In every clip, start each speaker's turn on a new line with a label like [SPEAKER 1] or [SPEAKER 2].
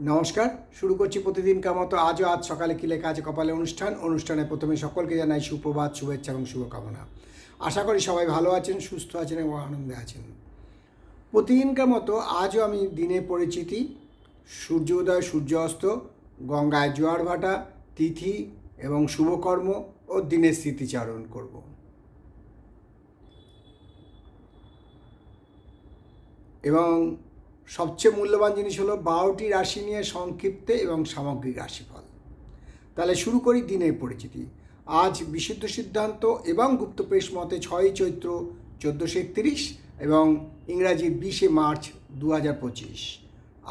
[SPEAKER 1] নমস্কার, শুরু করছি প্রতিদিনকার মতো আজও আজ সকালে কিলে কাজে কপালে অনুষ্ঠান। অনুষ্ঠানে প্রথমে সকলকে জানাই সুপ্রভাত, শুভেচ্ছা এবং শুভকামনা। আশা করি সবাই ভালো আছেন, সুস্থ আছেন এবং আনন্দে আছেন। প্রতিদিনকার মতো আজও আমি দিনে পরিচিতি, সূর্য উদয়, সূর্য অস্ত, গঙ্গায় জোয়ার ভাটা, তিথি এবং শুভকর্ম ও দিনের স্মৃতিচারণ করব। এবং সবচেয়ে মূল্যবান জিনিস হলো বারোটি রাশি নিয়ে সংক্ষিপ্তে এবং সামগ্রিক রাশিফল। তাহলে শুরু করি দিনের পরিচিতি। আজ বিশুদ্ধ সিদ্ধান্ত এবং গুপ্তপ্রেশ মতে ছয়ই চৈত্র চোদ্দোশো একত্রিশ এবং ইংরাজি বিশে মার্চ দু হাজার পঁচিশ।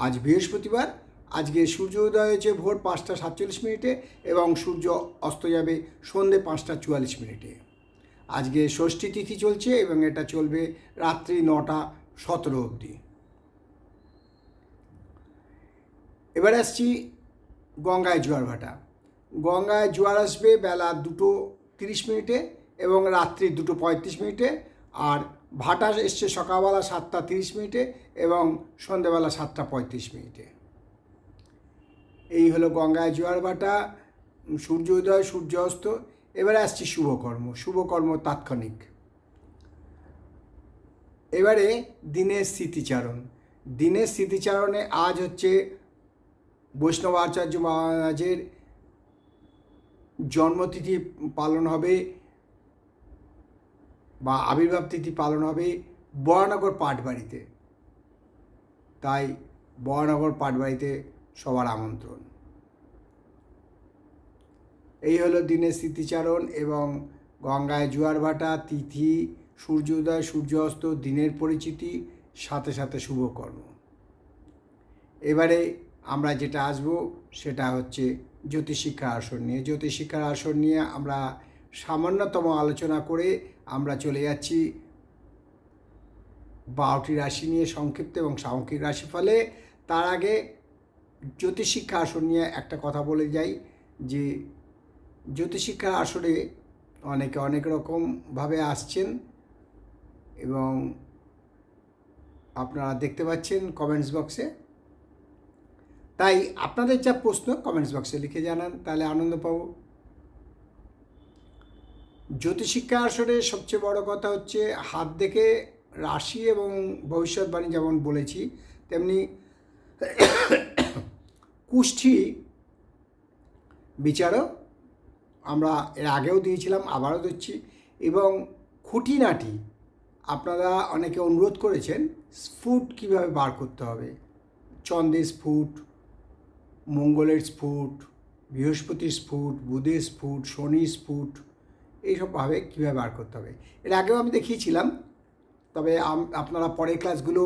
[SPEAKER 1] আজ বৃহস্পতিবার, আজকে সূর্য উদয় হয়েছে ভোর পাঁচটা সাতচল্লিশ মিনিটে এবং সূর্য অস্ত যাবে সন্ধে পাঁচটা চুয়াল্লিশ মিনিটে। আজকে ষষ্ঠী তিথি চলছে এবং এটা চলবে রাত্রি নটা সতেরো অবধি। এবার আসছি গঙ্গায় জোয়ার ভাটা। গঙ্গায় জোয়ার আসবে বেলা দুটো তিরিশ মিনিটে এবং রাত্রি দুটো পঁয়ত্রিশ মিনিটে আর ভাটা এসছে সকালবেলা সাতটা তিরিশ মিনিটে এবং সন্ধেবেলা সাতটা পঁয়ত্রিশ মিনিটে। এই হলো গঙ্গায় জোয়ার ভাটা, সূর্য উদয়, সূর্য অস্ত। এবারে আসছি শুভকর্ম শুভকর্ম তাৎক্ষণিক। এবারে দিনের স্মৃতিচারণ। দিনের স্মৃতিচারণে আজ হচ্ছে বৈষ্ণব আচার্য মহারাজের জন্মতিথি পালন হবে বা আবির্ভাব তিথি পালন হবে বরানগর পাটবাড়িতে। তাই বরানগর পাটবাড়িতে সবার আমন্ত্রণ। এই হলো দিনের স্মৃতিচারণ এবং গঙ্গায় জোয়ার ভাটা, তিথি, সূর্য উদয়, সূর্য অস্ত, দিনের পরিচিতি, সাথে সাথে শুভকর্ম। এবারে আমরা যেটা আসব সেটা হচ্ছে জ্যোতিষিক্ষা আসন নিয়ে। জ্যোতিষিক্ষার আসন নিয়ে আমরা সামান্যতম আলোচনা করে আমরা চলে যাচ্ছি বারোটি রাশি নিয়ে সংক্ষিপ্ত এবং সামগ্রিক রাশি ফলে। তার আগে জ্যোতিষিক্ষা আসন নিয়ে একটা কথা বলে যাই যে জ্যোতিষিক্ষা আসনে অনেকে অনেক রকমভাবে আসছেন এবং আপনারা দেখতে পাচ্ছেন কমেন্টস বক্সে। তাই আপনাদের যা প্রশ্ন কমেন্টস বক্সে লিখে জানান, তাহলে আনন্দ পাবো। জ্যোতিষিক্ষা আসরে সবচেয়ে বড় কথা হচ্ছে, হাত দেখে রাশি এবং ভবিষ্যৎবাণী যেমন বলেছি, তেমনি কুষ্ঠি বিচারও আমরা এর আগেও দিয়েছিলাম, আবারও দিচ্ছি, এবং খুঁটিনাটি আপনারা অনেকে অনুরোধ করেছেন, স্ফুট কীভাবে বার করতে হবে? চন্দ্রের স্ফুট মঙ্গলের স্ফুট, বৃহস্পতির স্ফুট, বুধের স্ফুট, শনির স্ফুট এইসবভাবে কীভাবে বার করতে হবে? এর আগেও আমি দেখিয়েছিলাম, তবে আপনারা পরের ক্লাসগুলো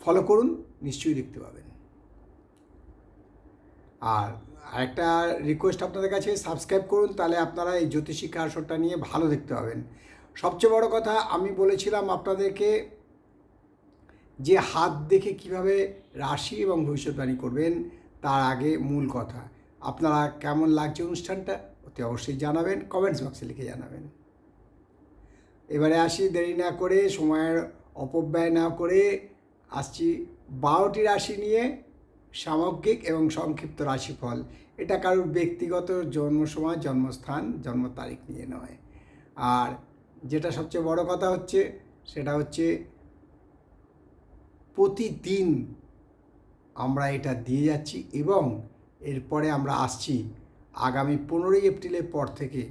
[SPEAKER 1] ফলো করুন, নিশ্চয়ই দেখতে পাবেন। আর আরেকটা রিকোয়েস্ট আপনাদের কাছে সাবস্ক্রাইব করুন, তাহলে আপনারা এই জ্যোতিষিক্ষা আসরটা নিয়ে ভালো দেখতে পাবেন। সবচেয়ে বড় কথা, আমি বলেছিলাম আপনাদেরকে যে হাত দেখে কীভাবে রাশি এবং ভবিষ্যৎবাণী করবেন তার আগে মূল কথা। আপনারা কেমন লাগছে অনুষ্ঠানটা? অতি অবশ্যই জানাবেন কমেন্টস বক্সে লিখে জানাবেন। এবারে আসি, দেরি না করে, সময়ের অপব্যয় না করে আসছি বারোটি রাশি নিয়ে সামগ্রিক এবং সংক্ষিপ্ত রাশিফল। এটা কারোর ব্যক্তিগত জন্ম সময়, জন্মস্থান, জন্ম তারিখ নিয়ে নয়। আর যেটা সবচেয়ে বড় কথা হচ্ছে, সেটা হচ্ছে প্রতিদিন আমরা এটা দিয়ে যাচ্ছি এবং এরপরে আমরা আসছি আগামী পনেরোই এপ্রিলের পর থেকে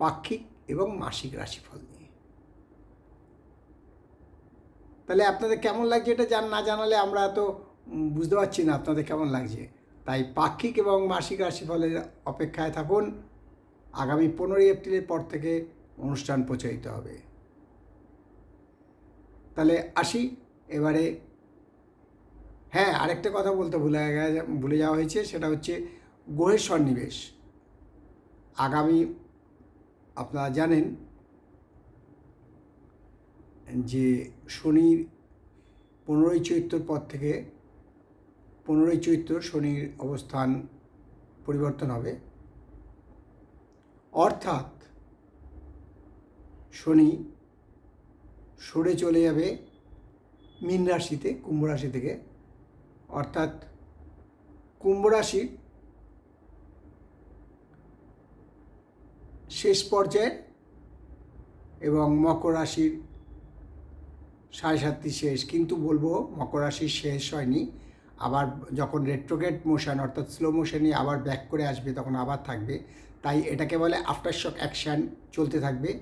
[SPEAKER 1] পাক্ষিক এবং মাসিক রাশিফল নিয়ে। তাহলে আপনাদের কেমন লাগছে এটা জান, না জানালে আমরা তো বুঝতে পারছি না আপনাদের কেমন লাগছে। তাই পাক্ষিক এবং মাসিক রাশিফলের অপেক্ষায় থাকুন। আগামী পনেরোই এপ্রিলের পর থেকে অনুষ্ঠান প্রচারিত হবে। তাহলে আসি, এবারে হ্যাঁ আরেকটা কথা বলতে ভুলে ভুলে যাওয়া হয়েছে, সেটা হচ্ছে গ্রহের সন্নিবেশ। আগামী, আপনারা জানেন যে শনির পনেরোই চৈত্রর পর থেকে পনেরোই চৈত্র শনির অবস্থান পরিবর্তন হবে। অর্থাৎ শনি সরে চলে যাবে মীন রাশিতে, কুম্ভ রাশি থেকে। অর্থাৎ কুম্ভ রাশির শেষ পর্যায়ে এবং মকর রাশির সাড়ে সাতটি শেষ। কিন্তু বলব মকর রাশির শেষ হয়নি। আবার যখন রেট্রোগেট মোশন অর্থাৎ স্লো মোশনে আবার ব্যাক করে আসবে তখন আবার থাকবে। তাই এটাকে বলে আফটার শক অ্যাকশান চলতে থাকবে।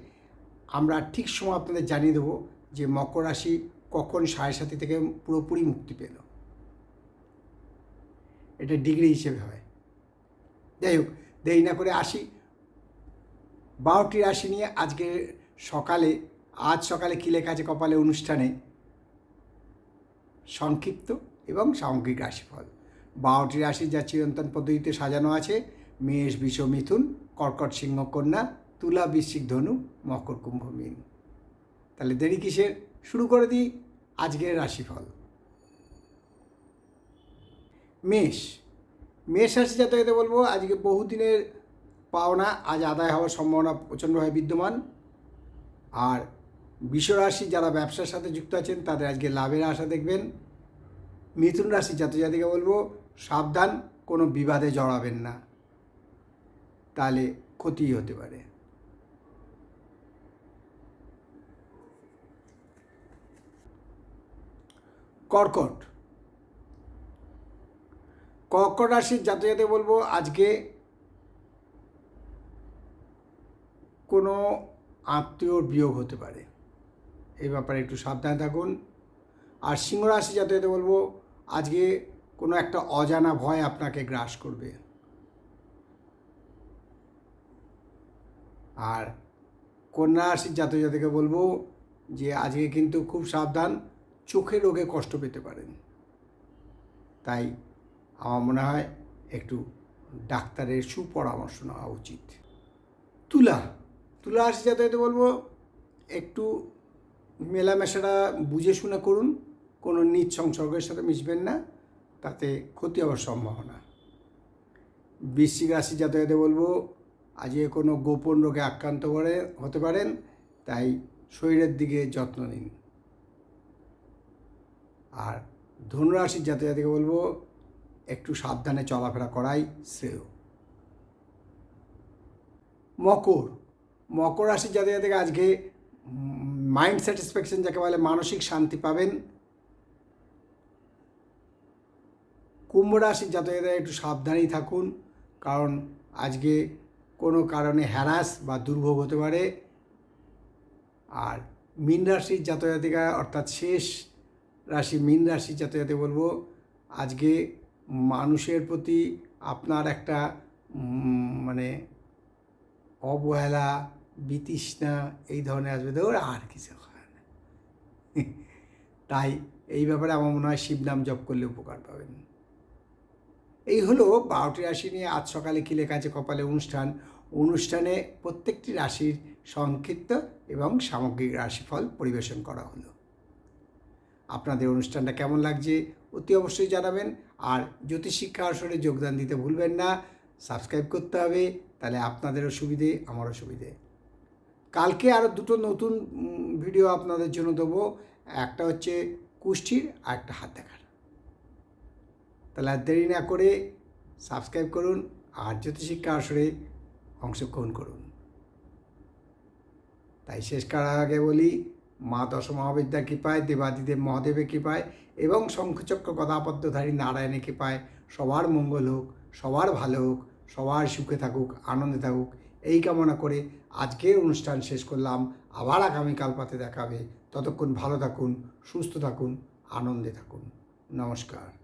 [SPEAKER 1] আমরা ঠিক সময় আপনাদের জানিয়ে দেবো যে মকর রাশি কখন সাড়ে সাতি থেকে পুরোপুরি মুক্তি পেল। এটা ডিগ্রি হিসেবে হয়। যাই হোক, দেরি না করে আসি। বারোটি রাশি নিয়ে আজকে সকালে, আজ সকালে কী লেখা আছে কপালে অনুষ্ঠানে? সংক্ষিপ্ত এবং সামগ্রিক রাশিফল। বারোটি রাশি যা চিরন্তন পদ্ধতিতে সাজানো আছে। মেষ, বিষ, মিথুন, কর্কট সিংহ, কন্যা, তুলা, বৃশ্চিক ধনু, মকর কুম্ভ, মীন। তাহলে দেরি কিসের? শুরু করে দিই আজকের রাশিফল। মেষ। মেষ রাশি যাতে বলব, আজকে বহুদিনের পাওনা আজ আদায় হওয়ার সম্ভাবনা প্রচণ্ডভাবে বিদ্যমান। আর বিশ্বরাশি যারা ব্যবসার সাথে যুক্ত আছেন, তাদের আজকে লাভের আশা দেখবেন। মিথুন রাশি জাতজাতিকে বলব, সাবধান, কোনো বিবাদে জড়াবেন না। তাহলে ক্ষতি হতে পারে। কর্কট। কর্কট রাশির জাতজাতে বলব, আজকে কোনো আত্মীয়র বিয়োগ হতে পারে। এই ব্যাপারে একটু সাবধানে থাকুন। আর সিংহ রাশি যাতে বলব, আজকে কোনো একটা অজানা ভয় আপনাকে গ্রাস করবে। আর কন্যা রাশির জাতক জাতিকে বলব যে, আজকে কিন্তু খুব সাবধান, চোখে রোগে কষ্ট পেতে পারেন। তাই আমার মনে হয় একটু ডাক্তারের সুপরামর্শ নেওয়া উচিত। তুলা তুলা রাশি যাতে বলব, একটু মেলামেশাটা বুঝে শুনে করুন, কোনো নিজ সংসর্গের সাথে মিশবেন না, তাতে ক্ষতি হওয়ার সম্ভাবনা। বৃশ্চিক রাশি যাতায়াতে বলব আজকে কোনো গোপন রোগে আক্রান্ত করে, হতে পারেন, তাই শরীরের দিকে যত্ন নিন। আর ধনুরাশির যাতায়াতকে বলব একটু সাবধানে চলাফেরা করাই শ্রেয়। মকর। মকর রাশির জাতীয় থেকে আজকে মাইন্ড স্যাটিসফ্যাকশন যাকে বলে মানসিক শান্তি পাবেন। কুম্ভ রাশির জাতকেরা একটু সাবধানেই থাকুন, কারণ আজকে কোনো কারণে হ্যারাস বা দুর্ভোগ হতে পারে। আর মীন রাশির জাতজাতিকা অর্থাৎ শেষ রাশি মীন রাশির জাতজাতি বলব, আজকে মানুষের প্রতি আপনার একটা মানে অবহেলা, বিতৃষ্ণা এই ধরনের আসবে ধর আর কিছু হয় না। তাই এই ব্যাপারে আমার মনে হয় শিবনাম জপ করলে উপকার পাবেন। এই হলো বারোটি রাশি নিয়ে আজ সকালে কী লেখা আছে কপালে অনুষ্ঠান। অনুষ্ঠানে প্রত্যেকটি রাশির সংক্ষিপ্ত এবং সামগ্রিক রাশিফল পরিবেশন করা হলো। আপনাদের অনুষ্ঠানটা কেমন লাগছে অতি অবশ্যই জানাবেন। আর জ্যোতিষশিক্ষা আসরে যোগদান দিতে ভুলবেন না সাবস্ক্রাইব করতে হবে, তাহলে আপনাদেরও সুবিধে, আমারও সুবিধে। কালকে আরও দুটো নতুন ভিডিও আপনাদের জন্য দেবো, একটা হচ্ছে কুষ্ঠির আর একটা হাত দেখার। তাহলে আর দেরি না করে সাবস্ক্রাইব করুন আর জ্যোতিষিক্ষা আসরে অংশগ্রহণ করুন। তাই শেষ করার আগে বলি, মা দশ মহাবিদ্যার কৃপায়, দেবাদিদেব মহাদেবের কৃপায় এবং শঙ্খচক্র গদাপদ্মধারী নারায়ণে কৃপায় সবার মঙ্গল হোক, সবার ভালো হোক, সবার সুখে থাকুক, আনন্দে থাকুক। এই কামনা করে আজকের অনুষ্ঠান শেষ করলাম। আবার আগামীকাল পাতে দেখাবে। ততক্ষণ ভালো থাকুন, সুস্থ থাকুন, আনন্দে থাকুন। নমস্কার।